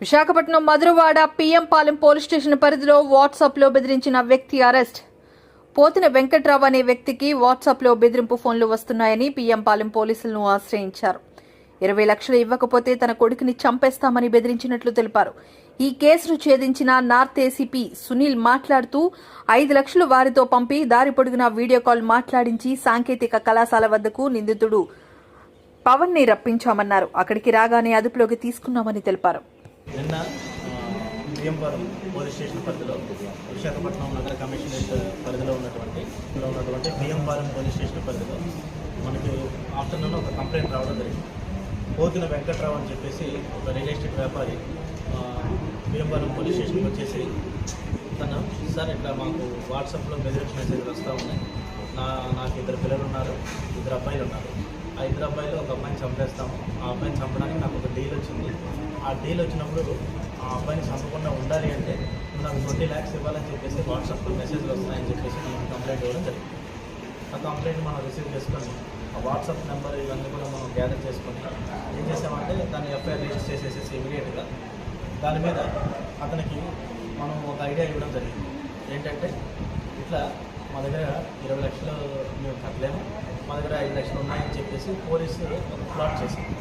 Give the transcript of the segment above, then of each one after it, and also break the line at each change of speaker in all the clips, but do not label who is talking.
Visakhapatnam Madhurawada PM Palem police station పరిధిలో వాట్సాప్లో బెదిరించిన వ్యక్తి అరెస్ట్. పోతిన వెంకట్రావు అనే వ్యక్తికి వాట్సాప్లో బెదిరింపు ఫోన్లు వస్తున్నాయని పిఎంపాలెం పోలీసులను ఆశ్రయించారు. ఇరవై లక్షలు ఇవ్వకపోతే తన కొడుకుని చంపేస్తామని బెదిరించినట్లు తెలిపారు. ఈ కేసును ఛేదించిన నార్త్ ఏసీపీ సునీల్ మాట్లాడుతూ ఐదు లక్షలు వారితో పంపి దారి పొడుగున వీడియో కాల్ మాట్లాడించి సాంకేతిక కళాశాల వద్దకు నిందితుడు పవన్ని రప్పించామన్నారు. అక్కడికి రాగానే అదుపులోకి తీసుకున్నామని తెలిపారు.
నిన్న బియ్యంపురం పోలీస్ స్టేషన్ పరిధిలో విశాఖపట్నం నగర కమిషనరేట్ పరిధిలో ఉన్నటువంటి ఇందులో ఉన్నటువంటి బియ్యంపురం పోలీస్ స్టేషన్ పరిధిలో మనకు ఆఫ్టర్నూన్ ఒక కంప్లైంట్ రావడం జరిగింది. పోతిన వెంకట్రావు అని చెప్పేసి ఒక రియల్ ఎస్టేట్ వ్యాపారి బియ్యంపురం పోలీస్ స్టేషన్కి వచ్చేసి తను సార్ ఇట్లా మాకు వాట్సాప్లో బెదిరించి మెసేజ్లు వస్తూ ఉన్నాయి. నా నాకు ఇద్దరు పిల్లలు ఉన్నారు ఇద్దరు అబ్బాయిలు ఉన్నారు. హైదరాబాద్లో ఒక అబ్బాయిని చంపేస్తాము ఆ అబ్బాయిని చంపడానికి నాకు ఒక డీల్ వచ్చింది. ఆ డీల్ వచ్చినప్పుడు ఆ అబ్బాయిని చంపకుండా ఉండాలి అంటే నాకు ట్వంటీ ల్యాక్స్ ఇవ్వాలని చెప్పేసి వాట్సాప్లో మెసేజ్లు వస్తున్నాయని చెప్పేసి మనం కంప్లైంట్ ఇవ్వడం జరిగింది. ఆ కంప్లైంట్ మనం రిసీవ్ చేసుకొని ఆ వాట్సాప్ నెంబర్ ఇవన్నీ కూడా మనం గ్యాదర్ చేసుకొని ఏం చేసామంటే దాన్ని ఎఫ్ఐఆర్ రిజిస్టర్ చేసేసేసి ఇమీడియట్గా దాని మీద అతనికి మనం ఒక ఐడియా ఇవ్వడం జరిగింది. ఏంటంటే ఇట్లా మా దగ్గర ఇరవై లక్షలు మేము కట్టలేము. మా దగ్గర ఐదు లక్షలు ఉన్నాయని చెప్పేసి పోలీసులు ప్లాట్ చేసింది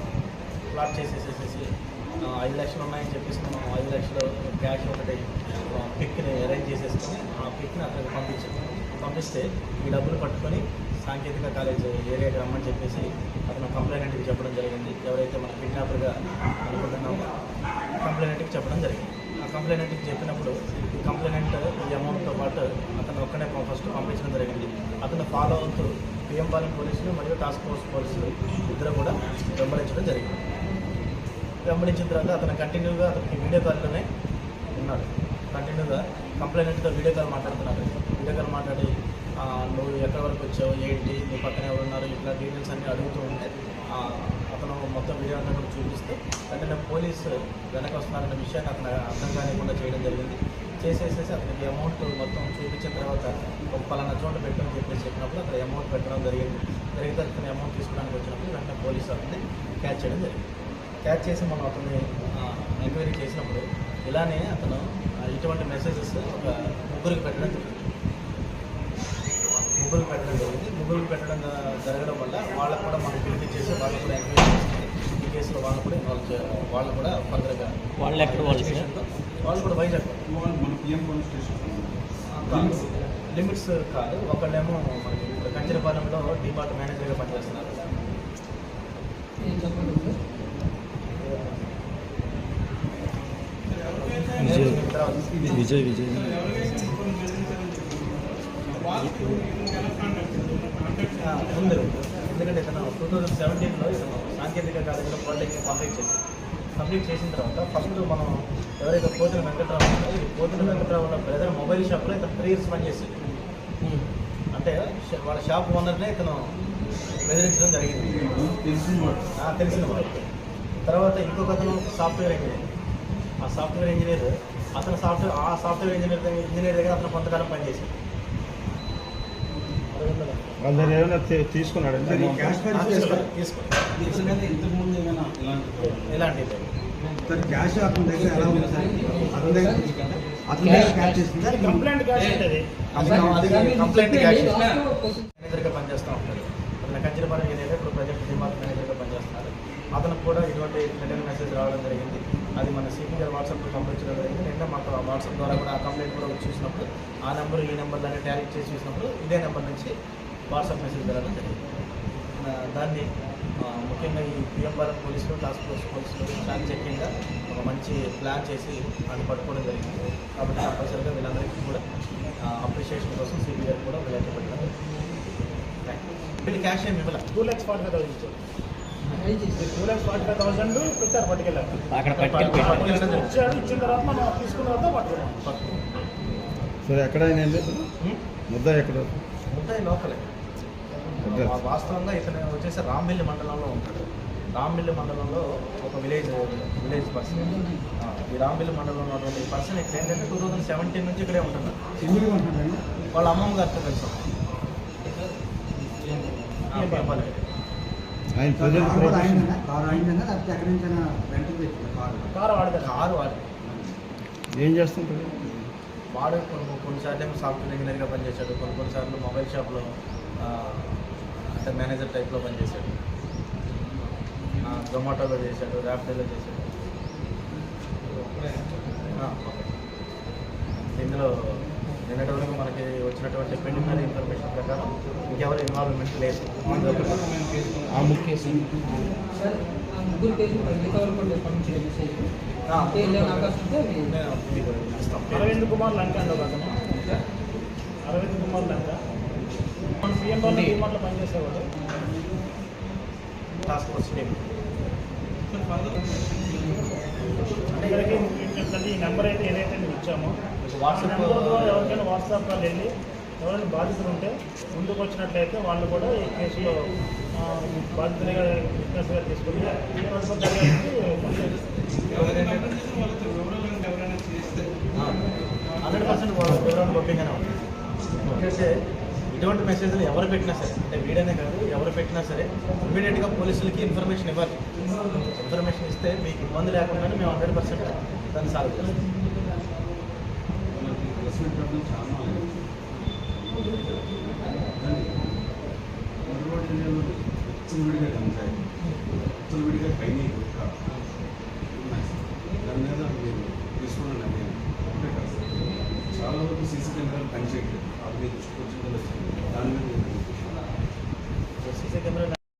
ప్లాట్ చేసేసేసేసి ఐదు లక్షలు ఉన్నాయని చెప్పేసి మనం ఐదు లక్షలు క్యాష్ ఒకటి ఆ, పిక్ని అరేంజ్ చేసేసుకొని ఆ పిక్ని అతనికి పంపించాము పంపిస్తే ఈ డబ్బులు పట్టుకొని సాంకేతిక కాలేజ్ ఏరియాకి రమ్మని చెప్పేసి అతను కంప్లైంట్కి చెప్పడం జరిగింది. ఎవరైతే మన కిడ్నాపర్గా అనుకుంటున్నామో కంప్లైంట్కి చెప్పడం జరిగింది. ఆ కంప్లైంట్కి చెప్పినప్పుడు ఈ కంప్లైంట్ ఈ అమౌంట్తో పాటు అతను ఒక్కనే ఫస్ట్ పంపించడం జరిగింది. అతను ఫాలో అవుతూ పిఎం పాలెం పోలీసులు మరియు టాస్క్ ఫోర్స్ పోలీసులు ఇద్దరు కూడా వెంబడించడం జరిగింది. వెంబడించిన తర్వాత అతను కంటిన్యూగా అతనికి వీడియో కాల్లోనే ఉన్నాడు. కంటిన్యూగా కంప్లైంట్తో వీడియో కాల్ మాట్లాడుతున్నాడు. వీడియో కాల్ మాట్లాడి నువ్వు ఎక్కడి వరకు వచ్చావు? ఏంటి? నీ పక్కన ఎవరు ఉన్నారు? ఇట్లా డీటెయిల్స్ అన్నీ అడుగుతూ ఉంటే అతను మొత్తం వీడియో అంతా కూడా చూపిస్తే వెంటనే పోలీసు వెనక వస్తున్నారన్న విషయాన్ని అతను అర్థం కానివ్వకుండా చేయడం జరిగింది. చేసేసేసి అతనికి అమౌంట్ మొత్తం చూపించిన తర్వాత ఒక పలానా చోట పెట్టమని చెప్పేసి అమౌంట్ పెట్టడం జరిగింది. జరిగితే అతని అమౌంట్ తీసుకోవడానికి వచ్చినప్పుడు వెంటనే పోలీసు అతన్ని క్యాచ్ చేయడం జరిగింది. క్యాచ్ చేసి మనం అతన్ని ఎంక్వైరీ చేసినప్పుడు ఇలానే అతను ఇటువంటి మెసేజెస్ ఒక ముగ్గురికి పెట్టడం జరిగింది. ముగ్గురికి పెట్టడం జరిగింది. ముగ్గురికి పెట్టడం జరగడం వల్ల వాళ్ళకు కూడా మనం పిలిపించేసి వాళ్ళకు కూడా ఎంక్వైరీ చేసి ఈ కేసులో వాళ్ళు కూడా ఇన్వాల్వ్ చేయాలి వాళ్ళు కూడా ఫర్దర్గా
వాళ్ళు ఎక్కడ వాళ్ళు
వాళ్ళు కూడా వైజాగ్
మన పిఎం పోలీస్ స్టేషన్
లిమిట్స్ కాదు ఒకళ్ళేమో మనకి కంచరపాలెంలో డిపార్ట్ మేనేజర్గా పనిచేస్తున్నారు
విజయ్. విజయ్
ఉంది ఎందుకంటే ఇతను టూ థౌజండ్ సెవెంటీన్లో ఇతను సాంకేతిక కాలేజీలో పాలిటెక్నిక్ కంప్లీట్ చేశారు కంప్లీట్ చేసిన తర్వాత ఫస్ట్ మనం ఎవరైతే పోతున్న వెంకట్రావు ఉన్నారో ఈ పోతున్న వెంకట్రావు ఉన్న బ్రదర్ మొబైల్ షాప్లో ఇతను త్రీ ఇయర్స్ పనిచేసి అంటే వాళ్ళ షాప్ ఓనర్నే ఇతను బెదిరించడం జరిగింది.
తెలిసిన వాడు.
తర్వాత ఇంకొక అతను సాఫ్ట్వేర్ ఇంజనీర్ ఆ సాఫ్ట్వేర్ ఇంజనీర్ అతను సాఫ్ట్వేర్ ఆ సాఫ్ట్వేర్ ఇంజనీర్ దగ్గర ఇంజనీర్ దగ్గర అతను కొంతకాలం పనిచేశాడు
అందరు ఏమైనా తీ- తీసుకున్నాడంటే
అది క్యాష్ ఏమైనా సార్ క్యాష్ అతని దగ్గర ఎలా ఉంది? సార్ అతని దగ్గర అతని దగ్గర క్యాష్ చేసిందా?
కంప్లైంట్ క్యాష్ ఉంటుంది. అది కంప్లైంట్ క్యాష్ మేనేజర్గా పనిచేస్తూ ఉంటారు. అతను కంచిరపాలెం ఏరియాలో ఇప్పుడు ప్రజెంట్ డిమార్ట్ మేనేజర్గా పనిచేస్తున్నారు. అతనికి కూడా ఇటువంటి రిటర్న్ మెసేజ్ రావడం జరిగింది. అది మన సిపి గారు వాట్సాప్లో పంపించడం జరిగింది. నిన్న మాకు ఆ వాట్సాప్ ద్వారా కూడా ఆ కంప్లైంట్ కూడా వచ్చి చూసినప్పుడు ఆ నెంబర్ ఈ నెంబర్లన్నీ టాలీ చేసి చూసినప్పుడు ఇదే నెంబర్ నుంచి వాట్సాప్ మెసేజ్ ఆ, దాన్ని ముఖ్యంగా ఈ పిఎం భారత్ పోలీసులు టాస్క్ ఫోర్స్ పోలీసులు చాలా చెక్కింగ్గా ఒక మంచి ప్లాన్ చేసి అది పట్టుకోవడం జరిగింది. కాబట్టి కంపల్సరీగా వీళ్ళందరికీ కూడా అప్రిషియేషన్ కోసం సిబి గారు కూడా వీళ్ళకి పెట్టడం జరిగింది. Thank you. వీళ్ళు క్యాష్ ఏమి ఇవ్వాలి
two lakhs forty five thousand ఇచ్చారు two lakhs forty five thousand పెట్టారు పట్టుకెళ్ళారు.
పెట్టారు.
ఇచ్చాడు ఇచ్చిన తర్వాత మనం తీసుకున్న తర్వాత పట్టుకున్నాం.
పట్టుకో.
సరే ఎక్కడైనా
ఉం?
ముద్ద ఎక్కడ?
ముద్దాయి లోకలే వాస్తవంగా ఇతను వచ్చేసి రాంబిల్లి మండలంలో ఉంటాడు. రాంబిల్లి మండలంలో ఒక విలేజ్ విలేజ్ పర్సన్. ఈ రాంబిల్లి మండలంలో ఉన్నటువంటి పర్సన్ ఇక్కడ ఏంటంటే టూ థౌజండ్ సెవెంటీన్ నుంచి ఇక్కడే ఉంటున్నారు వాళ్ళ అమ్మమ్మ గారితో
ప్రజెంట్
కారు? కారు
వాడతారు
ఏం చేస్తుంటారు
వాడు కొన్ని కొన్నిసార్లు ఏమో సాఫ్ట్వేర్ ఇంజనీర్గా పనిచేశాడు. కొన్ని కొన్నిసార్లు మొబైల్ షాప్లో ఆ, అంటే మేనేజర్ టైప్లో పనిచేశాడు. జొమాటోలో చేశాడు ర్యాపిడోలో చేశాడు. ఇందులో నిన్నటి వరకు మనకి వచ్చినటువంటి ప్రిలిమినరీ ఇన్ఫర్మేషన్ ప్రకారం ఇంకెవరు ఇన్వాల్వ్మెంట్ లేదు.
ఆ ముఖ్య.
అరవింద్ కుమార్ లంక అండి ఒక అతను అరవింద్ కుమార్ లంక? వాళ్ళు డిమార్ట్లో పనిచేసేవాడు
టాస్క్ ఫోర్స్ టీమ్.
ఈ నెంబర్ అయితే ఏదైతే మేము ఇచ్చామో వాట్సాప్ ద్వారా ఎవరికైనా వాట్సాప్ వెళ్ళి ఎవరైనా బాధితులు ఉంటే ముందుకు వచ్చినట్లయితే వాళ్ళు కూడా ఈ కేసులో బాధితులుగా విట్నెస్గా తీసుకుని
హండ్రెడ్ పర్సెంట్ వివరణ ఉంది. ఎందుకంటే ఇటువంటి మెసేజ్లు ఎవరు పెట్టినా సరే అంటే వీడనే కాదు ఎవరు పెట్టినా సరే ఇమీడియట్గా పోలీసులకి ఇన్ఫర్మేషన్ ఇవ్వాలి. ఇన్ఫర్మేషన్ ఇస్తే మీకు ఇబ్బంది లేకుండా మేము హండ్రెడ్ పర్సెంట్ దాన్ని సాల్వ్ చేస్తాం.
విడిగా గంజాయి విడిగా కైనీ గుట్క దాని మీద మీరు తీసుకోవడం నేను ఒకటే కాదు చాలా వరకు సీసీ కెమెరాలు పనిచేయట్లేదు. అది మీ దృష్టికి